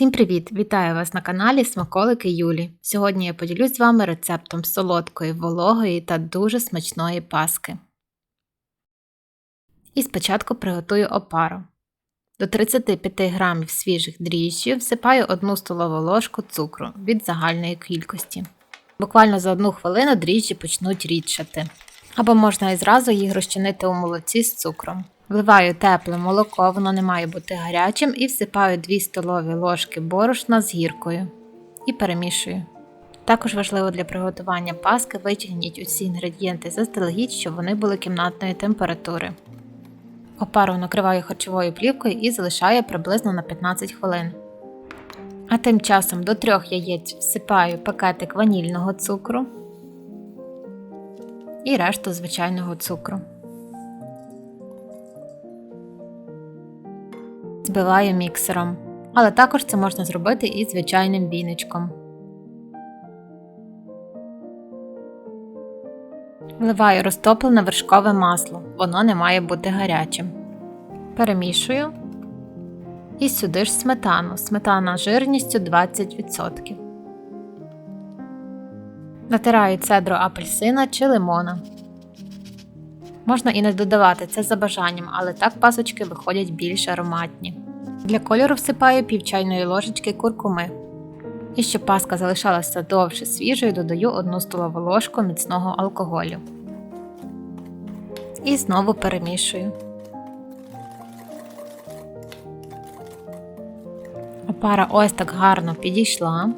Всім привіт! Вітаю вас на каналі Смаколики Юлі. Сьогодні я поділюсь з вами рецептом солодкої, вологої та дуже смачної паски. І спочатку приготую опару. До 35 г свіжих дріжджів всипаю 1 столову ложку цукру від загальної кількості. Буквально за 1 хвилину дріжджі почнуть рідшати. Або можна і зразу їх розчинити у молоці з цукром. Вливаю тепле молоко, воно не має бути гарячим, і всипаю 2 столові ложки борошна з гіркою і перемішую. Також важливо для приготування паски витягніть усі інгредієнти заздалегідь, щоб вони були кімнатної температури. Опару накриваю харчовою плівкою і залишаю приблизно на 15 хвилин. А тим часом до трьох яєць всипаю пакетик ванільного цукру і решту звичайного цукру. Збиваю міксером, але також це можна зробити і звичайним віничком. Вливаю розтоплене вершкове масло, воно не має бути гарячим. Перемішую і сюди ж сметану. Сметана жирністю 20%. Натираю цедру апельсина чи лимона. Можна і не додавати це за бажанням, але так пасочки виходять більш ароматні. Для кольору всипаю пів чайної ложечки куркуми. І щоб паска залишалася довше свіжою, додаю 1 столову ложку міцного алкоголю. І знову перемішую. Опара ось так гарно підійшла.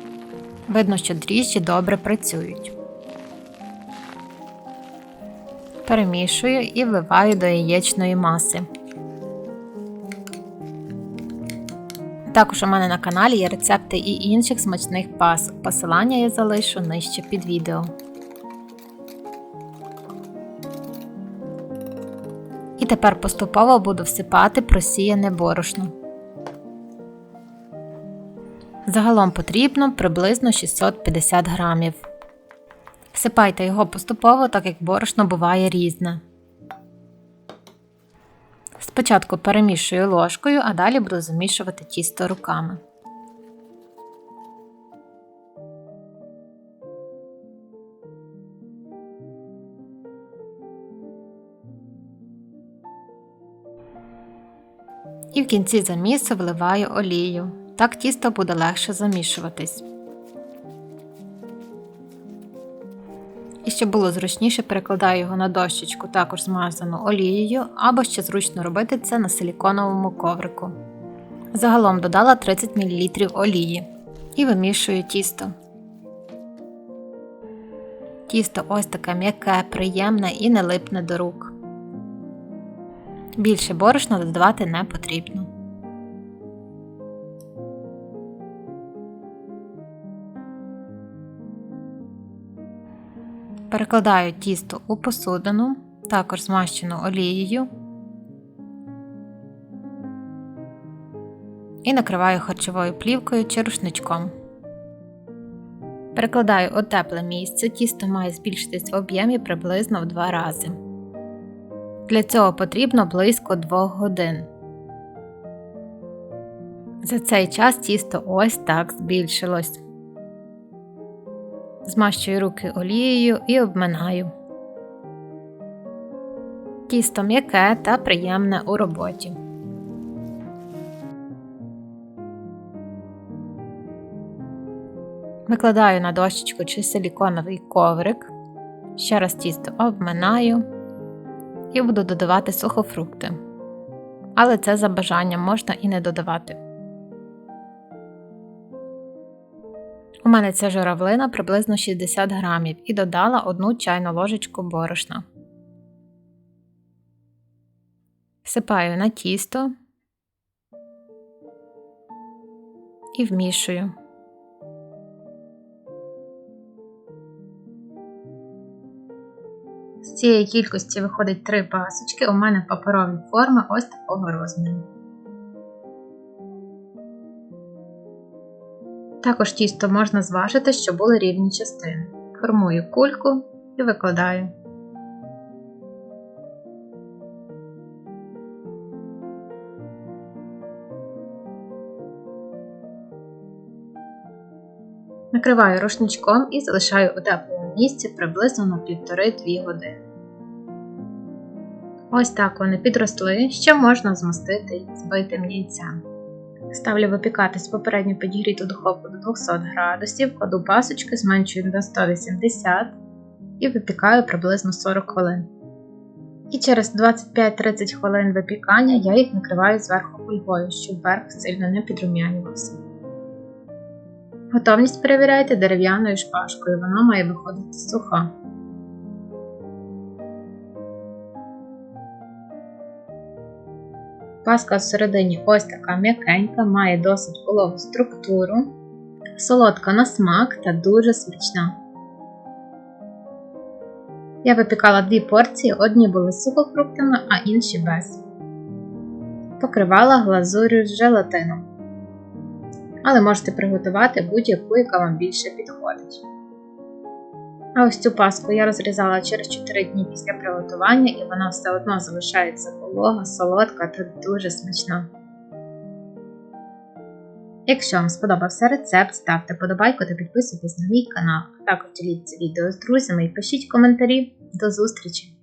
Видно, що дріжджі добре працюють. Перемішую і вливаю до яєчної маси. Також у мене на каналі є рецепти і інших смачних пасок. Посилання я залишу нижче під відео. І тепер поступово буду всипати просіяне борошно. Загалом потрібно приблизно 650 грамів. Всипайте його поступово, так як борошно буває різне. Спочатку перемішую ложкою, а далі буду замішувати тісто руками. І в кінці замісу вливаю олію. Так тісто буде легше замішуватись. І щоб було зручніше, перекладаю його на дощечку, також змазану олією, або ще зручно робити це на силіконовому коврику. Загалом додала 30 мл олії і вимішую тісто. Тісто ось таке м'яке, приємне і не липне до рук. Більше борошна додавати не потрібно. Перекладаю тісто у посудину, також змащену олією і накриваю харчовою плівкою чи рушничком. Перекладаю у тепле місце, тісто має збільшитись в об'ємі приблизно в 2 рази. Для цього потрібно близько 2 годин. За цей час тісто ось так збільшилось. Змащую руки олією і обминаю. Тісто м'яке та приємне у роботі. Викладаю на дощечку чи силіконовий коврик. Ще раз тісто обминаю і буду додавати сухофрукти. Але це за бажанням можна і не додавати. У мене ця журавлина приблизно 60 грамів і додала одну чайну ложечку борошна. Всипаю на тісто і вмішую. З цієї кількості виходить три пасочки. У мене паперові форми ось такого розміру. Також тісто можна зважити, щоб були рівні частини. Формую кульку і викладаю. Накриваю рушничком і залишаю у теплому місці приблизно на 1,5-2 години. Ось так вони підросли, ще можна змастити збитим яйцем. Ставлю випікатись попередньо підігріту духовку до 200 градусів, кладу пасочки, зменшую до 180 і випікаю приблизно 40 хвилин. І через 25-30 хвилин випікання я їх накриваю зверху фольгою, щоб верх сильно не підрум'янювався. Готовність перевіряйте дерев'яною шпажкою, вона має виходити суха. Паска всередині ось така м'якенька, має досить вологу структуру, солодка на смак та дуже смачна. Я випікала дві порції, одні були з сухофруктами, а інші без. Покривала глазурю з желатином. Але можете приготувати будь-яку, яка вам більше підходить. А ось цю паску я розрізала через 4 дні після приготування, і вона все одно залишається волога, солодка та дуже смачна. Якщо вам сподобався рецепт, ставте подобайку та підписуйтесь на мій канал, а також діліться відео з друзями і пишіть коментарі. До зустрічі!